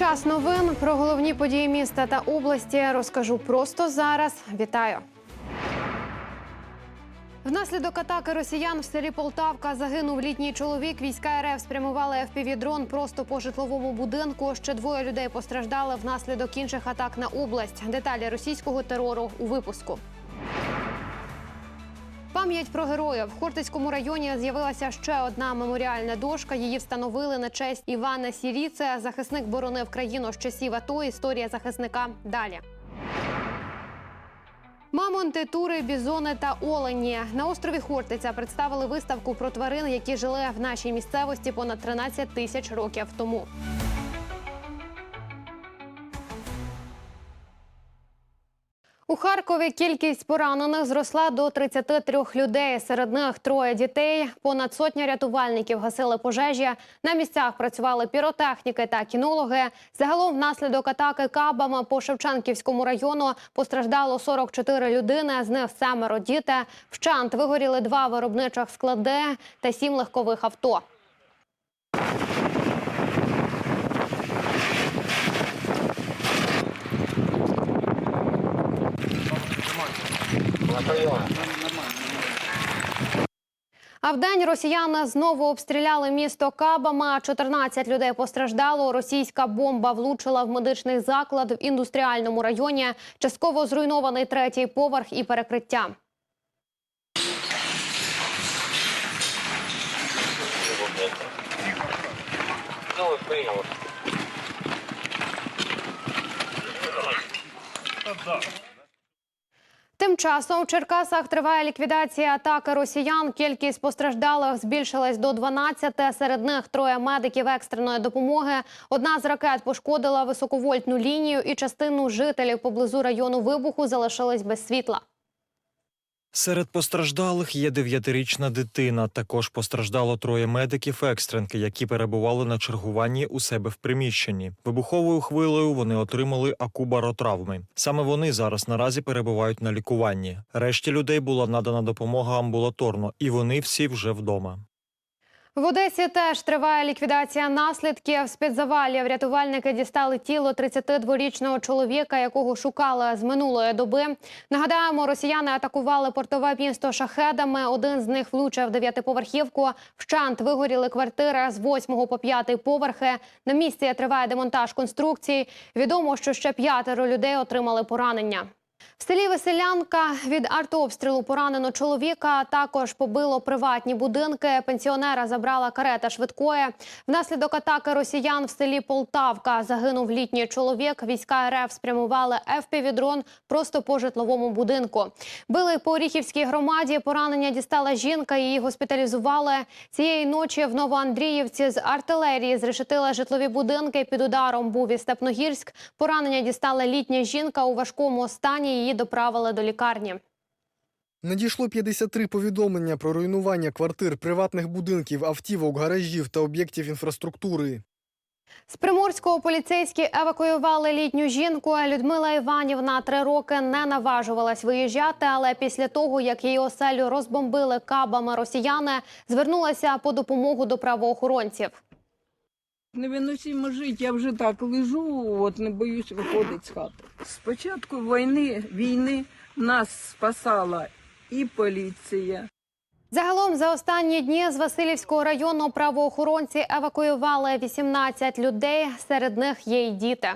Час новин про головні події міста та області розкажу просто зараз. Вітаю. Внаслідок атаки росіян в селі Полтавка загинув літній чоловік. Війська РФ спрямували ФПВ-дрон просто по житловому будинку. Ще двоє людей постраждали внаслідок інших атак на область. Деталі російського терору у випуску. Пам'ять про героїв в Хортицькому районі з'явилася ще одна меморіальна дошка. Її встановили на честь Івана Сіріце. Захисник боронив країну з часів АТО. Історія захисника далі. Мамонти, тури, бізони та олені на острові Хортиця представили виставку про тварин, які жили в нашій місцевості понад 13 тисяч років тому. Харкові кількість поранених зросла до 33 людей. Серед них троє дітей. Понад сотня рятувальників гасили пожежі. На місцях працювали піротехніки та кінологи. Загалом, внаслідок атаки кабами по Шевченківському району постраждало 44 людини. З них семеро діти. Вщант вигоріли два виробничих склади та сім легкових авто. А вдень росіяни знову обстріляли місто кабами. 14 людей постраждало. Російська бомба влучила в медичний заклад в індустріальному районі. Частково зруйнований третій поверх і перекриття. Тим часом в Черкасах триває ліквідація атаки росіян. Кількість постраждалих збільшилась до 12. Серед них троє медиків екстреної допомоги. Одна з ракет пошкодила високовольтну лінію, і частину жителів поблизу району вибуху залишились без світла. Серед постраждалих є дев'ятирічна дитина. Також постраждало троє медиків екстренки, які перебували на чергуванні у себе в приміщенні. Вибуховою хвилею вони отримали акубаротравми. Саме вони зараз наразі перебувають на лікуванні. Решті людей була надана допомога амбулаторно, і вони всі вже вдома. В Одесі теж триває ліквідація наслідків. З під завалів рятувальники дістали тіло 32-річного чоловіка, якого шукали з минулої доби. Нагадаємо, росіяни атакували портове місто шахедами. Один з них влучив дев'ятиповерхівку. Вщант вигоріли квартири з 8 по 5 поверхи. На місці триває демонтаж конструкцій. Відомо, що ще п'ятеро людей отримали поранення. В селі Веселянка від артобстрілу поранено чоловіка. Також побило приватні будинки. Пенсіонера забрала карета швидкої. Внаслідок атаки росіян в селі Полтавка загинув літній чоловік. Війська РФ спрямували ФПВ-дрон просто по житловому будинку. Били по Оріхівській громаді. Поранення дістала жінка. Її госпіталізували цієї ночі. В Новоандріївці з артилерії зрешетили житлові будинки. Під ударом був і Степногірськ. Поранення дістала літня жінка у важкому стані. Її доправили до лікарні. Надійшло 53 повідомлення про руйнування квартир, приватних будинків, автівок, гаражів та об'єктів інфраструктури. З Приморського поліцейські евакуювали літню жінку. Людмила Іванівна три роки не наважувалась виїжджати, але після того, як її оселю розбомбили кабами росіяни, звернулася по допомогу до правоохоронців. Невиносимо жити, я вже так лежу, от не боюсь виходити з хати. Спочатку війни, війни нас спасала і поліція. Загалом за останні дні з Васильівського району правоохоронці евакуювали 18 людей. Серед них є й діти.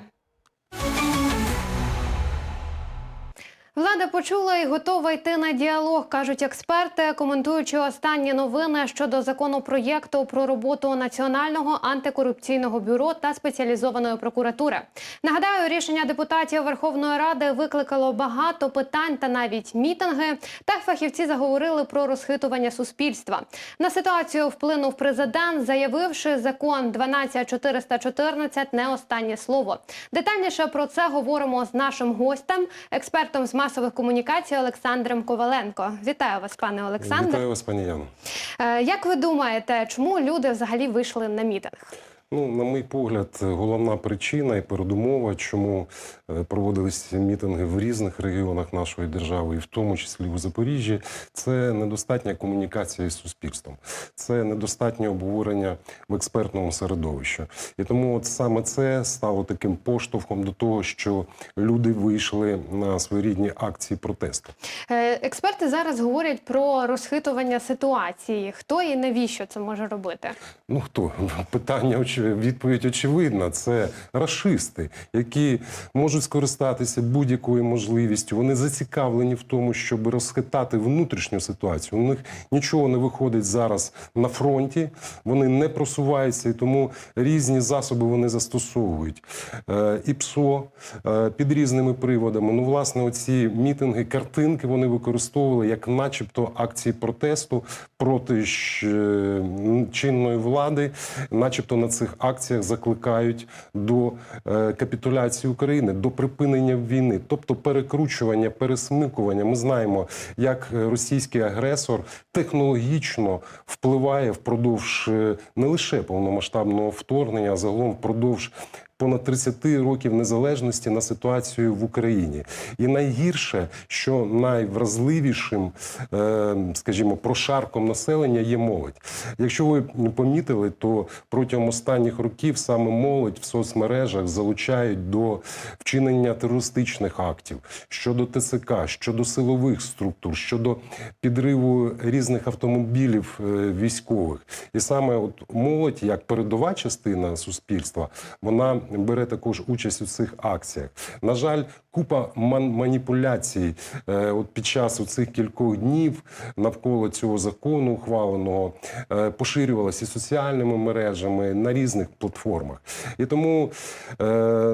Влада почула і готова йти на діалог, кажуть експерти, коментуючи останні новини щодо законопроєкту про роботу Національного антикорупційного бюро та спеціалізованої прокуратури. Нагадаю, рішення депутатів Верховної Ради викликало багато питань та навіть мітинги. Так фахівці заговорили про розхитування суспільства. На ситуацію вплинув президент, заявивши, закон 12414 не останнє слово. Детальніше про це говоримо з нашим гостем, експертом з масових комунікацій Олександром Коваленко. Вітаю вас, пане Олександр. Вітаю вас, пані Яно. Е, Як ви думаєте, чому люди взагалі вийшли на мітинг? Ну, на мій погляд, головна причина і передумова, чому е, проводилися мітинги в різних регіонах нашої держави, і в тому числі у Запоріжжі, це недостатня комунікація із суспільством, це недостатнє обговорення в експертному середовищі. І тому от саме це стало таким поштовхом до того, що люди вийшли на своєрідні акції протесту. Е, Експерти зараз говорять про розхитування ситуації. Хто і навіщо це може робити? Ну хто питання оч- відповідь очевидна. Це рашисти, які можуть скористатися будь-якою можливістю. Вони зацікавлені в тому, щоб розхитати внутрішню ситуацію. У них нічого не виходить зараз на фронті. Вони не просуваються, і тому різні засоби вони застосовують. Е, і ПСО е, під різними приводами. Ну, власне, оці мітинги, картинки вони використовували як, начебто, акції протесту проти е, чинної влади, начебто на цих акціях закликають до е, капітуляції України, до припинення війни, тобто перекручування, пересмикування. Ми знаємо, як російський агресор технологічно впливає впродовж е, не лише повномасштабного вторгнення, а загалом впродовж. Понад 30 років незалежності на ситуацію в Україні, і найгірше, що найвразливішим, е, скажімо, прошарком населення є молодь. Якщо ви помітили, то протягом останніх років саме молодь в соцмережах залучають до вчинення терористичних актів щодо ТЦК, щодо силових структур, щодо підриву різних автомобілів е, військових. І саме от молодь, як передова частина суспільства, вона бере також участь у цих акціях. На жаль, купа ман- маніпуляцій е, от під час цих кількох днів навколо цього закону ухваленого е, поширювалася і соціальними мережами на різних платформах. І тому е,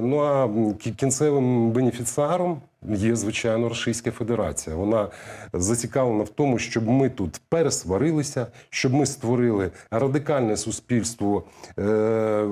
ну а кінцевим бенефіціаром є звичайно Російська Федерація. Вона зацікавлена в тому, щоб ми тут пересварилися, щоб ми створили радикальне суспільство, е,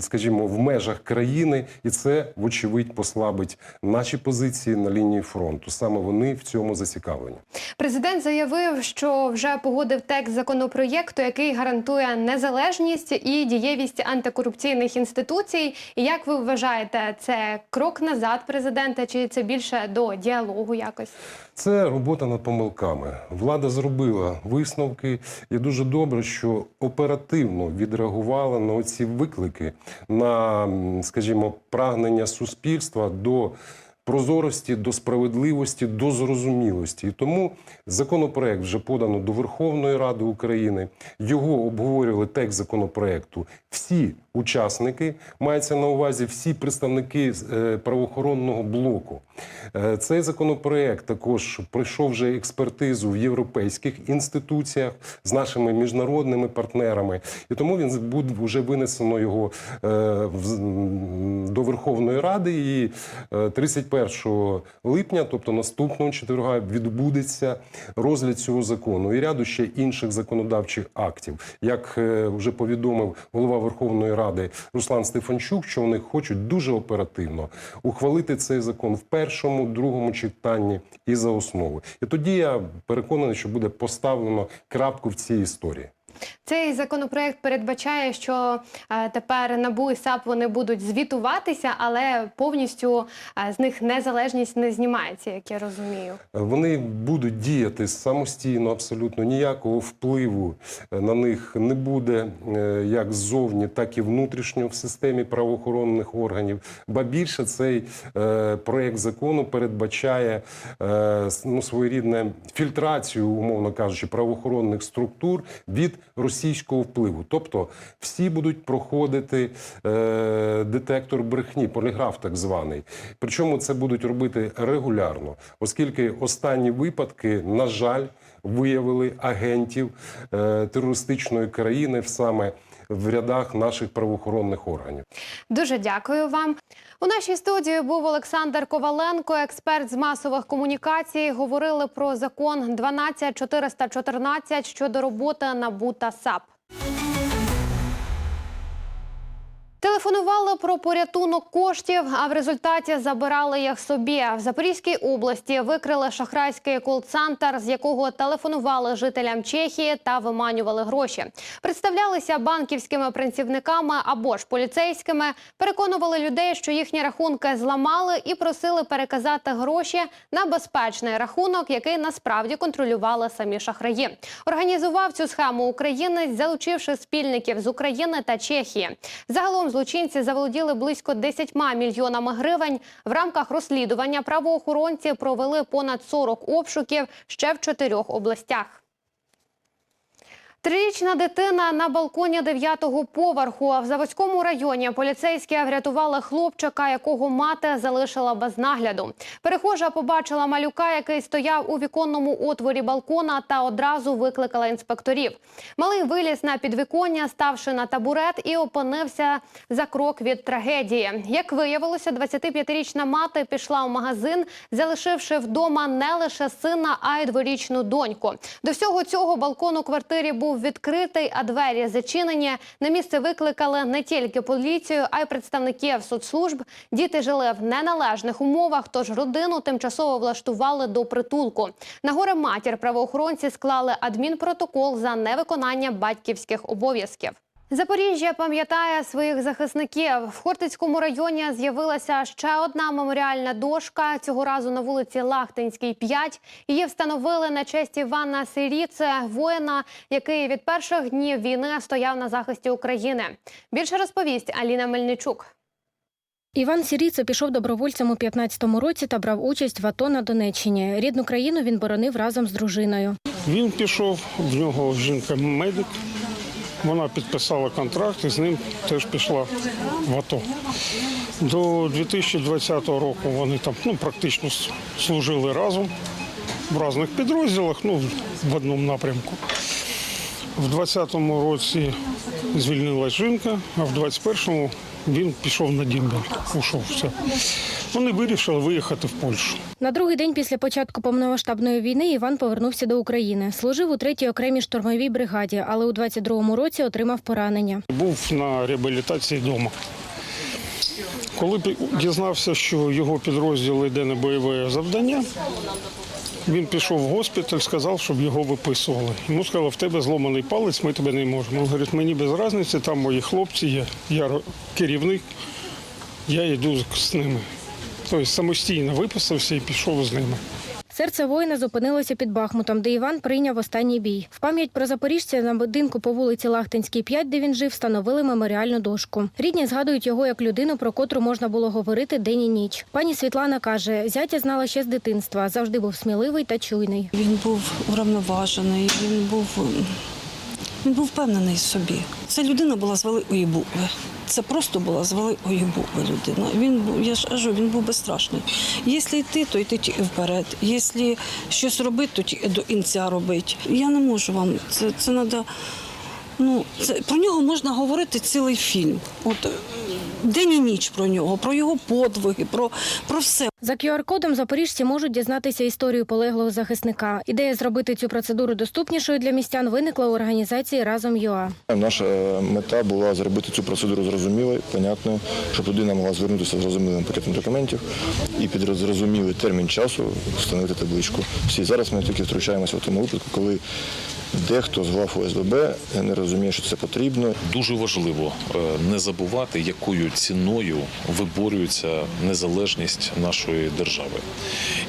скажімо, в межах країни, і це вочевидь послабить наші позиції на лінії фронту. Саме вони в цьому зацікавлені. Президент заявив, що вже погодив текст законопроєкту, який гарантує незалежність і дієвість антикорупційних інституцій. І як ви вважаєте, це крок назад президента, чи це більше до діалогу якось? Це робота над помилками. Влада зробила висновки, і дуже добре, що оперативно відреагувала на ці виклики, на, скажімо, прагнення суспільства до прозорості, до справедливості, до зрозумілості. І тому законопроект вже подано до Верховної Ради України. Його обговорювали текст законопроекту. Всі учасники мається на увазі всі представники е, правоохоронного блоку. Е, цей законопроект також пройшов вже експертизу в європейських інституціях з нашими міжнародними партнерами, і тому він буде вже винесено його е, до Верховної Ради і 31 1 липня, тобто наступного четверга, відбудеться розгляд цього закону і ряду ще інших законодавчих актів. Як е, вже повідомив голова Верховної Ради Руслан Стефанчук, що вони хочуть дуже оперативно ухвалити цей закон в першому, другому читанні і за основу. І тоді я переконаний, що буде поставлено крапку в цій історії. Цей законопроект передбачає, що е, тепер НАБУ і САП вони будуть звітуватися, але повністю е, з них незалежність не знімається, як я розумію. Вони будуть діяти самостійно, абсолютно ніякого впливу е, на них не буде як ззовні, так і внутрішньо в системі правоохоронних органів. Ба більше цей проект закону передбачає ну, своєрідне фільтрацію, умовно кажучи, правоохоронних структур від російського впливу. Тобто всі будуть проходити е, детектор брехні, поліграф так званий. Причому це будуть робити регулярно, оскільки останні випадки, на жаль, виявили агентів е, терористичної країни в саме в рядах наших правоохоронних органів. Дуже дякую вам. У нашій студії був Олександр Коваленко, експерт з масових комунікацій. Говорили про закон 12414 щодо роботи НАБУ та САП. Телефонували про порятунок коштів, а в результаті забирали їх собі. В Запорізькій області викрили шахрайський кол-центр, з якого телефонували жителям Чехії та виманювали гроші. Представлялися банківськими працівниками або ж поліцейськими, переконували людей, що їхні рахунки зламали, і просили переказати гроші на безпечний рахунок, який насправді контролювали самі шахраї. Організував цю схему українець, залучивши спільників з України та Чехії. Загалом злочинці заволоділи близько 10 мільйонами гривень. В рамках розслідування правоохоронці провели понад 40 обшуків ще в чотирьох областях. Трирічна дитина на балконі дев'ятого поверху. В Заводському районі поліцейські врятували хлопчика, якого мати залишила без нагляду. Перехожа побачила малюка, який стояв у віконному отворі балкона, та одразу викликала інспекторів. Малий виліз на підвіконня, ставши на табурет, і опинився за крок від трагедії. Як виявилося, 25-річна мати пішла в магазин, залишивши вдома не лише сина, а й дворічну доньку. До всього цього балкон у квартирі був відкритий, а двері зачинені. На місце викликали не тільки поліцію, а й представників соцслужб. Діти жили в неналежних умовах, тож родину тимчасово влаштували до притулку. На горе матір правоохоронці склали адмінпротокол за невиконання батьківських обов'язків. Запоріжжя пам'ятає своїх захисників. В Хортицькому районі з'явилася ще одна меморіальна дошка. Цього разу на вулиці Лахтинській, 5. Її встановили на честь Івана Сиріце, воїна, який від перших днів війни стояв на захисті України. Більше розповість Аліна Мельничук. Іван Сіріце пішов добровольцем у 15-му році та брав участь в АТО на Донеччині. Рідну країну він боронив разом з дружиною. Він пішов, в нього жінка медик. Вона підписала контракт і з ним теж пішла в АТО. До 2020 року вони там ну, практично служили разом в різних підрозділах, ну, в одному напрямку. В 2020 році звільнилась жінка, а в 2021 він пішов на Дімбель, ушов все. Вони вирішили виїхати в Польщу. На другий день після початку повномасштабної війни Іван повернувся до України. Служив у 3-й окремій штурмовій бригаді, але у 22-му році отримав поранення. Був на реабілітації вдома. Коли дізнався, що його підрозділ йде на бойове завдання, він пішов в госпіталь, сказав, щоб його виписували. Йому сказали, в тебе зломаний палець, ми тебе не можемо. Він говорить, мені без різниці, там мої хлопці є, я керівник, я йду з- ними. Тобто самостійно виписався і пішов з ними. Серце воїна зупинилося під Бахмутом, де Іван прийняв останній бій. В пам'ять про запоріжця на будинку по вулиці Лахтинській, 5, де він жив, встановили меморіальну дошку. Рідні згадують його як людину, про котру можна було говорити день і ніч. Пані Світлана каже, зятя знала ще з дитинства, завжди був сміливий та чуйний. Він був врівноважений, він був, він був впевнений собі. Ця людина була з великої букви. Це просто була з великої букви людина. Він був, я ж кажу, він був безстрашний. Якщо йти, то йти вперед. Якщо щось робити, то до кінця робити. Я не можу вам. Це, це треба. Ну, це про нього можна говорити цілий фільм. От е, день і ніч про нього, про його подвиги, про, про все. За QR-кодом запоріжці можуть дізнатися історію полеглого захисника. Ідея зробити цю процедуру доступнішою для містян виникла у організації разом ЮА. Наша е, мета була зробити цю процедуру зрозумілою, понятною, щоб людина могла звернутися з зрозумілим пакетом документів і під зрозумілий термін часу встановити табличку. Всі зараз ми тільки втручаємося в тому випадку, коли дехто з глав ОСББ не розуміє, що це потрібно, Дуже важливо е, не забувати, якою ціною виборюється незалежність нашої держави.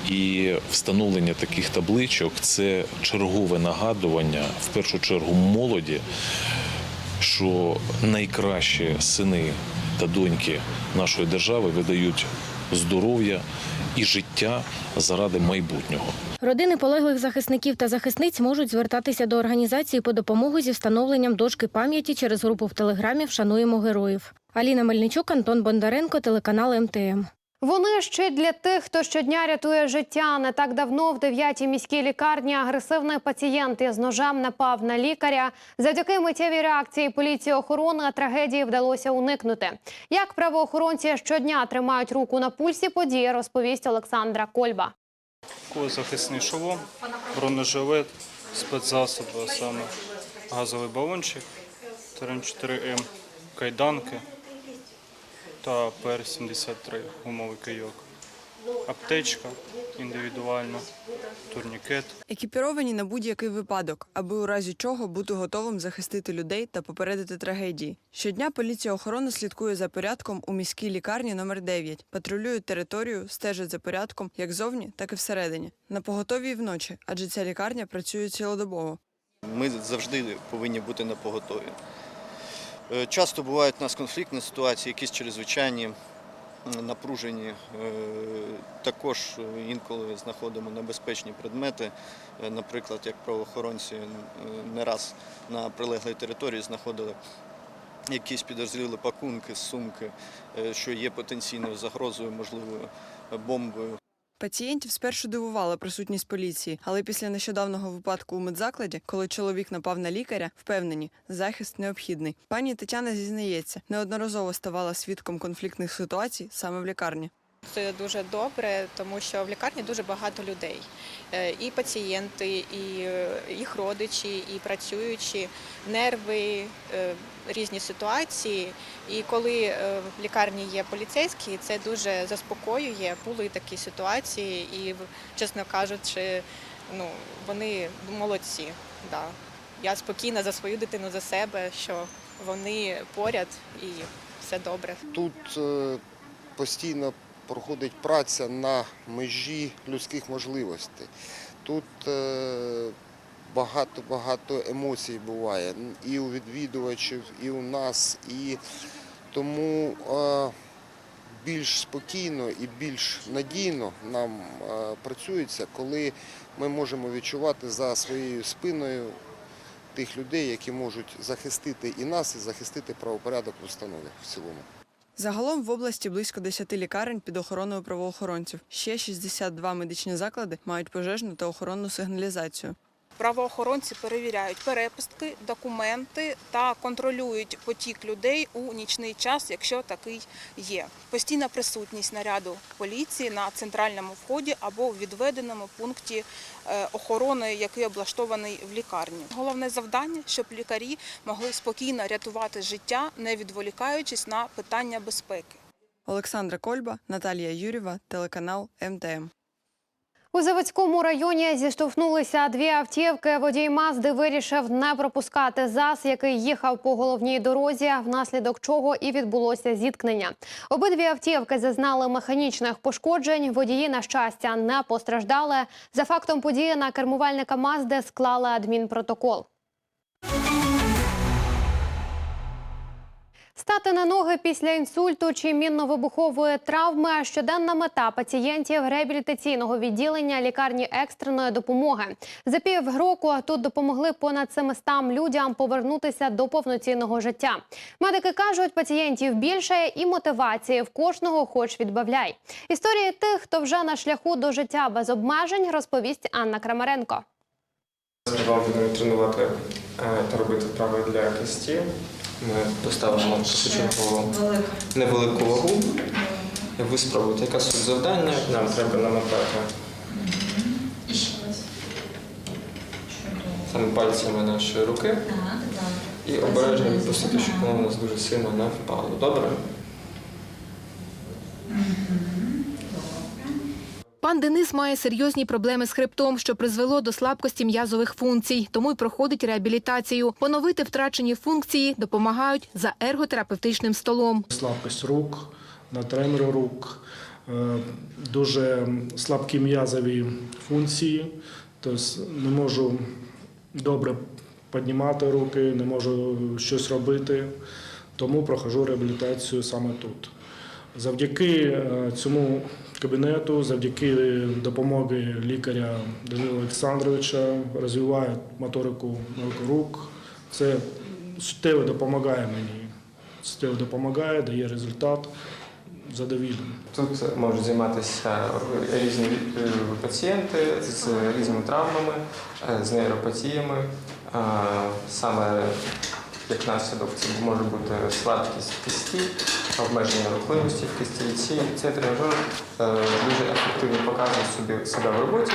І встановлення таких табличок це чергове нагадування, в першу чергу, молоді, що найкращі сини та доньки нашої держави видають здоров'я і життя заради майбутнього. Родини полеглих захисників та захисниць можуть звертатися до організації по допомогу зі встановленням дошки пам'яті через групу в телеграмі Вшануємо героїв. Аліна Мельничук, Антон Бондаренко, телеканал МТМ. Вони ще для тих, хто щодня рятує життя. Не так давно в 9-й міській лікарні агресивний пацієнт із ножем напав на лікаря. Завдяки миттєвій реакції поліції охорони трагедії вдалося уникнути. Як правоохоронці щодня тримають руку на пульсі події, розповість Олександра Кольба. захисний шолом, бронежилет, спецзасоби, саме газовий балончик, ТРН-4М, кайданки, та ПР-73 гумовий кийок. Аптечка індивідуальна, турнікет. Екіпіровані на будь-який випадок, аби у разі чого бути готовим захистити людей та попередити трагедії. Щодня поліція охорони слідкує за порядком у міській лікарні номер 9 патрулюють територію, стежать за порядком як зовні, так і всередині. На поготові і вночі, адже ця лікарня працює цілодобово. Ми завжди повинні бути на поготові. Е, Часто бувають у нас конфліктні ситуації, якісь чрезвичайні, напружені. Е, Також е, інколи знаходимо небезпечні предмети. Наприклад, як правоохоронці не раз на прилеглій території знаходили якісь підозріли пакунки, сумки, що є потенційною загрозою, можливою бомбою. Пацієнтів спершу дивувала присутність поліції, але після нещодавнього випадку у медзакладі, коли чоловік напав на лікаря, впевнені, захист необхідний. Пані Тетяна зізнається, неодноразово ставала свідком конфліктних ситуацій саме в лікарні. Це дуже добре, тому що в лікарні дуже багато людей. Е, І пацієнти, і е, їх родичі, і працюючі, нерви, е, різні ситуації. І коли в лікарні є поліцейські, це дуже заспокоює. Були такі ситуації, і чесно кажучи, ну вони молодці. Да. Я спокійна за свою дитину, за себе, що вони поряд і все добре. Тут постійно проходить праця на межі людських можливостей. Тут багато-багато емоцій буває і у відвідувачів, і у нас. І тому е, більш спокійно і більш надійно нам е, працюється, коли ми можемо відчувати за своєю спиною тих людей, які можуть захистити і нас, і захистити правопорядок в установі в цілому. Загалом в області близько 10 лікарень під охороною правоохоронців. Ще 62 медичні заклади мають пожежну та охоронну сигналізацію. Правоохоронці перевіряють перепустки, документи та контролюють потік людей у нічний час, якщо такий є. Постійна присутність наряду поліції на центральному вході або в відведеному пункті е, охорони, який облаштований в лікарні. Головне завдання, щоб лікарі могли спокійно рятувати життя, не відволікаючись на питання безпеки. Олександра Кольба, Наталія Юрєва, телеканал МТМ. У Заводському районі зіштовхнулися дві автівки. Водій Мазди вирішив не пропускати ЗАЗ, який їхав по головній дорозі, внаслідок чого і відбулося зіткнення. Обидві автівки зазнали механічних пошкоджень. Водії, на щастя, не постраждали. За фактом події на кермувальника Мазди склали адмінпротокол. Стати на ноги після інсульту чи мінно-вибухової травми щоденна мета пацієнтів реабілітаційного відділення лікарні екстреної допомоги. За півроку тут допомогли понад 700 людям повернутися до повноцінного життя. Медики кажуть, пацієнтів більше і мотивації в кожного хоч відбавляй. Історії тих, хто вже на шляху до життя без обмежень, розповість Анна Крамаренко. Будемо тренувати е, та робити вправи для кисті. Ми поставимо початково невелику вагу. Ви спробуєте, яка суть завдання, нам треба намотати саме пальцями нашої руки. І обережно відпустити, щоб воно у нас дуже сильно не впало. Добре? Пан Денис має серйозні проблеми з хребтом, що призвело до слабкості м'язових функцій, тому й проходить реабілітацію. Поновити втрачені функції допомагають за ерготерапевтичним столом. Слабкість рук, на тремори рук, е, дуже слабкі м'язові функції, тобто не можу добре піднімати руки, не можу щось робити, тому проходжу реабілітацію саме тут. Завдяки е, цьому кабінету, завдяки допомоги лікаря Данила Олександровича розвиваю моторику рук. Це суттєво допомагає мені. Суттєво допомагає, дає результат задовільний. Тут можуть займатися різні е, пацієнти з різними травмами, е, з нейропатіями. Саме як наслідок це може бути слабкість кисті, обмеження рухливості в кисті. Ці, цей тренажер е, дуже ефективно показує собі себе в роботі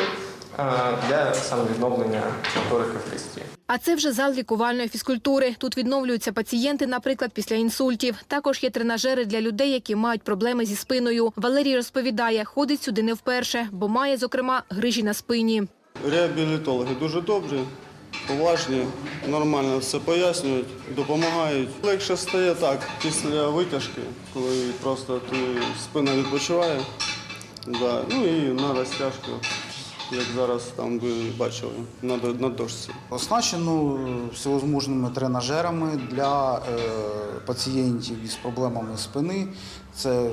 е, для саме відновлення моторики в хресті. А це вже зал лікувальної фізкультури. Тут відновлюються пацієнти, наприклад, після інсультів. Також є тренажери для людей, які мають проблеми зі спиною. Валерій розповідає, ходить сюди не вперше, бо має, зокрема, грижі на спині. Реабілітологи дуже добрі, поважні, нормально все пояснюють, допомагають. Легше стає так після витяжки, коли просто ти спина відпочиває. Да. Ну і на розтяжку, як зараз там ви бачили, на, на дошці. Оснащено всевозможними тренажерами для е, пацієнтів із проблемами спини. Це е,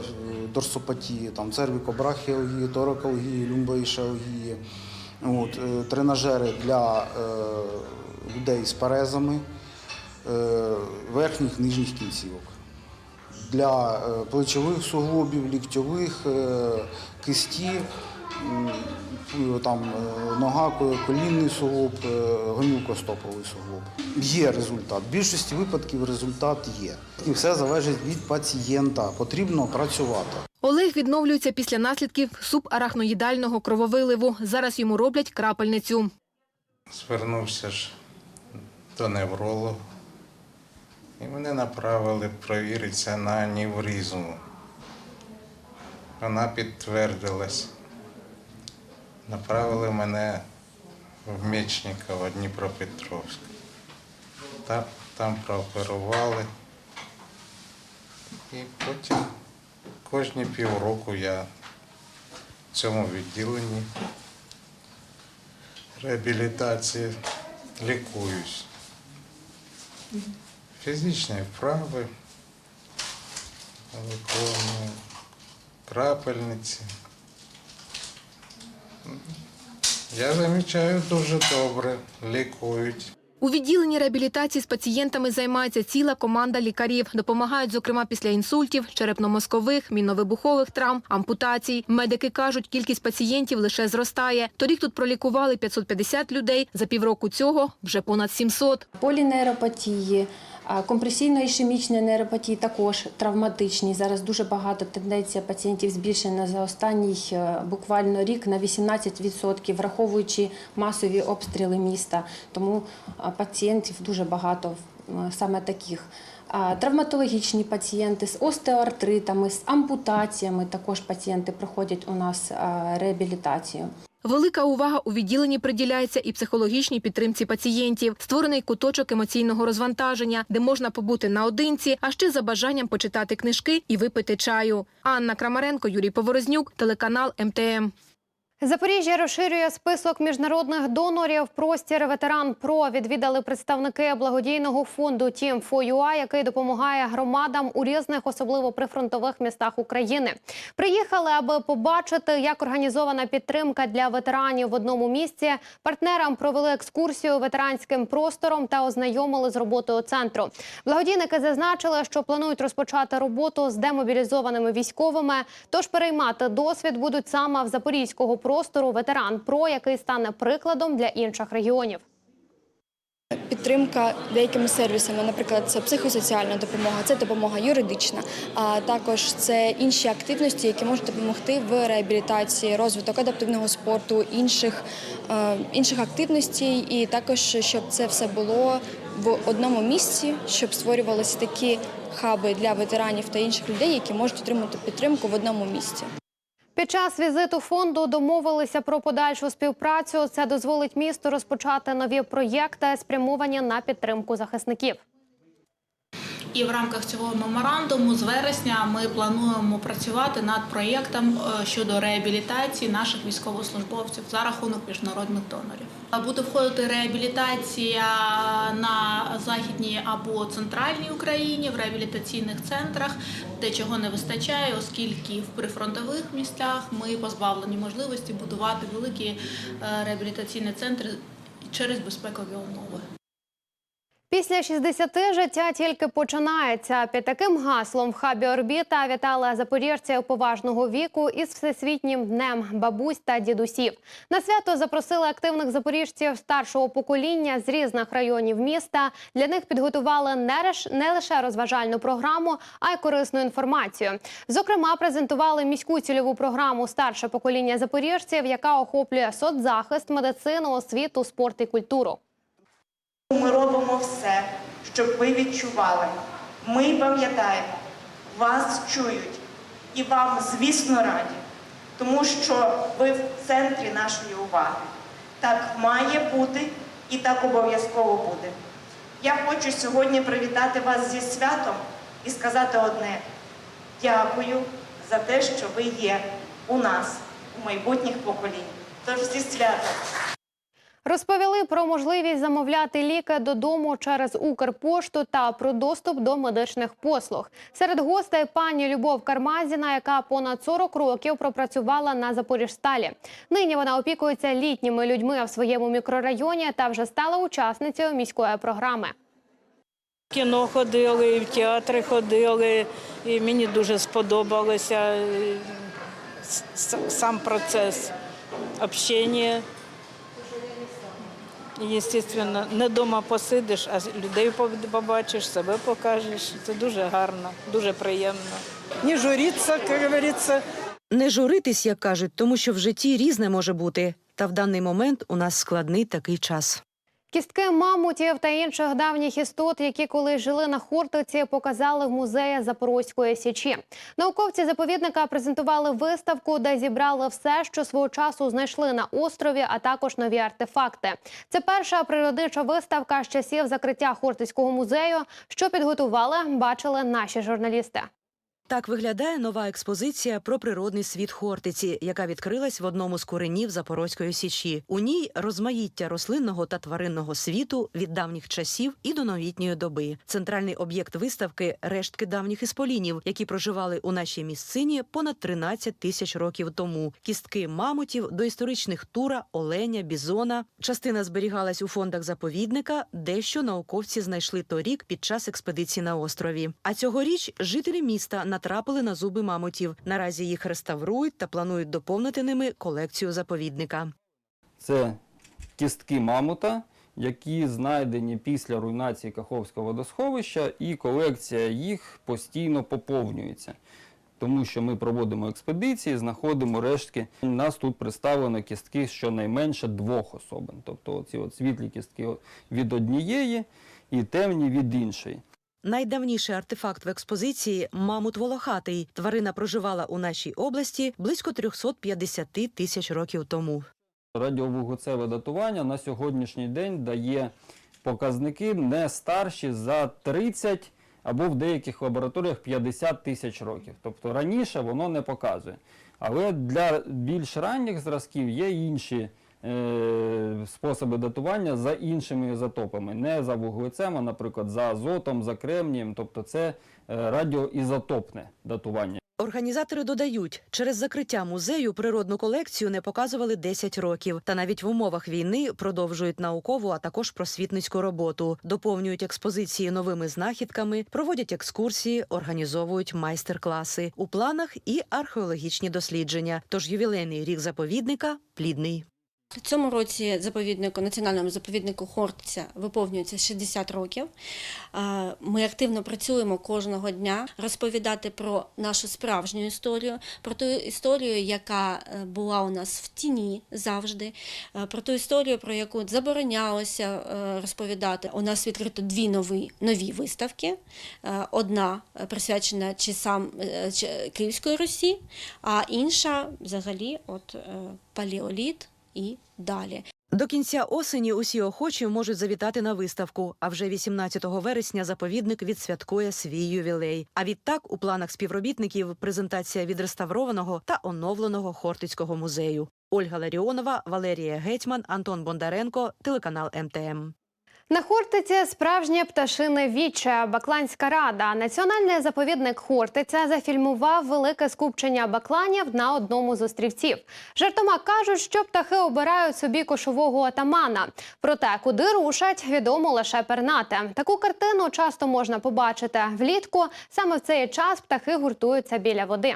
дорсопатії, там, цервікобрахіалгії, торакалгії, люмбоішалгії. От, е, тренажери для е, людей з парезами е, верхніх нижніх кінцівок. Для плечових суглобів, ліктьових, кисті, там нога, колінний суглоб, гомілкостоповий суглоб. Є результат. В більшості випадків результат є. І все залежить від пацієнта. Потрібно працювати. Олег відновлюється після наслідків субарахноїдального крововиливу. Зараз йому роблять крапельницю. Звернувся ж до невролога. І мене направили провіритися на аневризму. Вона підтвердилась. Направили мене в Мечникова, Дніпропетровськ. Там прооперували. І потім кожні півроку я в цьому відділенні реабілітації лікуюсь. Фізичні вправи, виконую крапельниці. Я замічаю дуже добре, лікують. У відділенні реабілітації з пацієнтами займається ціла команда лікарів. Допомагають, зокрема, після інсультів, черепно-мозкових, міновибухових травм, ампутацій. Медики кажуть, кількість пацієнтів лише зростає. Торік тут пролікували 550 людей. За півроку цього вже понад 700. Полінейропатії, компресійно-ішемічні нейропатії також травматичні. Зараз дуже багато тенденція пацієнтів збільшена за останній е, буквально рік на 18%, враховуючи масові обстріли міста. Тому пацієнтів дуже багато саме таких. Травматологічні пацієнти з остеоартритами, з ампутаціями також пацієнти проходять у нас реабілітацію. Велика увага у відділенні приділяється і психологічній підтримці пацієнтів. Створений куточок емоційного розвантаження, де можна побути наодинці, а ще за бажанням почитати книжки і випити чаю. Анна Крамаренко, Юрій Поворознюк, телеканал МТМ. Запоріжжя розширює список міжнародних донорів. Простір ветеран ПРО відвідали представники благодійного фонду Тім який допомагає громадам у різних, особливо прифронтових містах України. Приїхали, аби побачити, як організована підтримка для ветеранів в одному місці. Партнерам провели екскурсію ветеранським простором та ознайомили з роботою центру. Благодійники зазначили, що планують розпочати роботу з демобілізованими військовими. Тож переймати досвід будуть саме в запорізького простору ветеран ПРО, який стане прикладом для інших регіонів. Підтримка деякими сервісами, наприклад, це психосоціальна допомога, це допомога юридична, а також це інші активності, які можуть допомогти в реабілітації, розвиток адаптивного спорту, інших, е, інших активностей, і також щоб це все було в одному місці, щоб створювалися такі хаби для ветеранів та інших людей, які можуть отримати підтримку в одному місці. Під час візиту фонду домовилися про подальшу співпрацю. Це дозволить місту розпочати нові проєкти, спрямовані на підтримку захисників. І в рамках цього меморандуму з вересня ми плануємо працювати над проєктом е, щодо реабілітації наших військовослужбовців за рахунок міжнародних донорів. Буде входити реабілітація на західній або центральній Україні в реабілітаційних центрах, де чого не вистачає, оскільки в прифронтових місцях ми позбавлені можливості будувати великі е, реабілітаційні центри через безпекові умови. Після 60 життя тільки починається. Під таким гаслом в хабі орбіта вітала запоріжців поважного віку із всесвітнім днем бабусь та дідусів. На свято запросили активних запоріжців старшого покоління з різних районів міста. Для них підготували не лише розважальну програму, а й корисну інформацію. Зокрема, презентували міську цільову програму Старше покоління запоріжців, яка охоплює соцзахист, медицину, освіту, спорт і культуру. Ми робимо все, щоб ви відчували. Ми пам'ятаємо, вас чують і вам, звісно, раді, тому що ви в центрі нашої уваги. Так має бути і так обов'язково буде. Я хочу сьогодні привітати вас зі святом і сказати одне: дякую за те, що ви є у нас, у майбутніх поколінь. Тож зі святом! Розповіли про можливість замовляти ліки додому через Укрпошту та про доступ до медичних послуг. Серед гостей пані Любов Кармазіна, яка понад 40 років пропрацювала на Запоріжсталі. Нині вона опікується літніми людьми в своєму мікрорайоні та вже стала учасницею міської програми. В Кіно ходили, і в театри ходили, і мені дуже сподобалося е, сам процес общення. Звісно, не вдома посидиш, а людей побачиш, себе покажеш. Це дуже гарно, дуже приємно. Не журіться, як говориться. Не журитись, як кажуть, тому що в житті різне може бути. Та в даний момент у нас складний такий час. Кістки мамутів та інших давніх істот, які колись жили на Хортиці, показали в музеї Запорозької січі. Науковці заповідника презентували виставку, де зібрали все, що свого часу знайшли на острові, а також нові артефакти. Це перша природнича виставка з часів закриття Хортицького музею. Що підготували, бачили наші журналісти. Так виглядає нова експозиція про природний світ Хортиці, яка відкрилась в одному з коренів Запорозької січі. У ній розмаїття рослинного та тваринного світу від давніх часів і до новітньої доби. Центральний об'єкт виставки рештки давніх ісполінів, які проживали у нашій місцині понад 13 тисяч років тому. Кістки мамутів, доісторичних тура, оленя, бізона. Частина зберігалась у фондах заповідника, дещо науковці знайшли торік під час експедиції на острові. А цьогоріч жителі міста натрапили на зуби мамутів. Наразі їх реставрують та планують доповнити ними колекцію заповідника. Це кістки мамута, які знайдені після руйнації Каховського водосховища, і колекція їх постійно поповнюється. Тому що ми проводимо експедиції, знаходимо рештки. У нас тут представлено кістки щонайменше двох особин. Тобто ці світлі кістки від однієї і темні від іншої. Найдавніший артефакт в експозиції мамут волохатий. Тварина проживала у нашій області близько 350 тисяч років тому. Радіовуглецеве датування на сьогоднішній день дає показники не старші за 30 або в деяких лабораторіях 50 тисяч років. Тобто раніше воно не показує. Але для більш ранніх зразків є інші способи датування за іншими ізотопами. Не за вуглецем, а, наприклад, за азотом, за кремнієм. Тобто це е, радіоізотопне датування. Організатори додають, через закриття музею природну колекцію не показували 10 років, та навіть в умовах війни продовжують наукову, а також просвітницьку роботу, доповнюють експозиції новими знахідками, проводять екскурсії, організовують майстер-класи. У планах і археологічні дослідження. Тож ювілейний рік заповідника плідний. Цьому році заповіднику, національному заповіднику Хортиця виповнюється 60 років. Ми активно працюємо кожного дня розповідати про нашу справжню історію, про ту історію, яка е, була у нас в тіні завжди, е, про ту історію, про яку заборонялося е, розповідати. У нас відкрито дві нові, нові виставки. Одна присвячена чи- Київської Русі, а інша взагалі от палеоліт і далі. До кінця осені усі охочі можуть завітати на виставку. А вже 18 вересня заповідник відсвяткує свій ювілей. А відтак у планах співробітників презентація відреставрованого та оновленого Хортицького музею. Ольга Ларіонова, Валерія Гетьман, Антон Бондаренко, телеканал МТМ. На Хортиці справжнє пташине віче. Бакланська рада. Національний заповідник Хортиця зафільмував велике скупчення бакланів на одному з острівців. Жартома кажуть, що птахи обирають собі кошового атамана. Проте, куди рушать, відомо лише пернате. Таку картину часто можна побачити влітку. Саме в цей час птахи гуртуються біля води.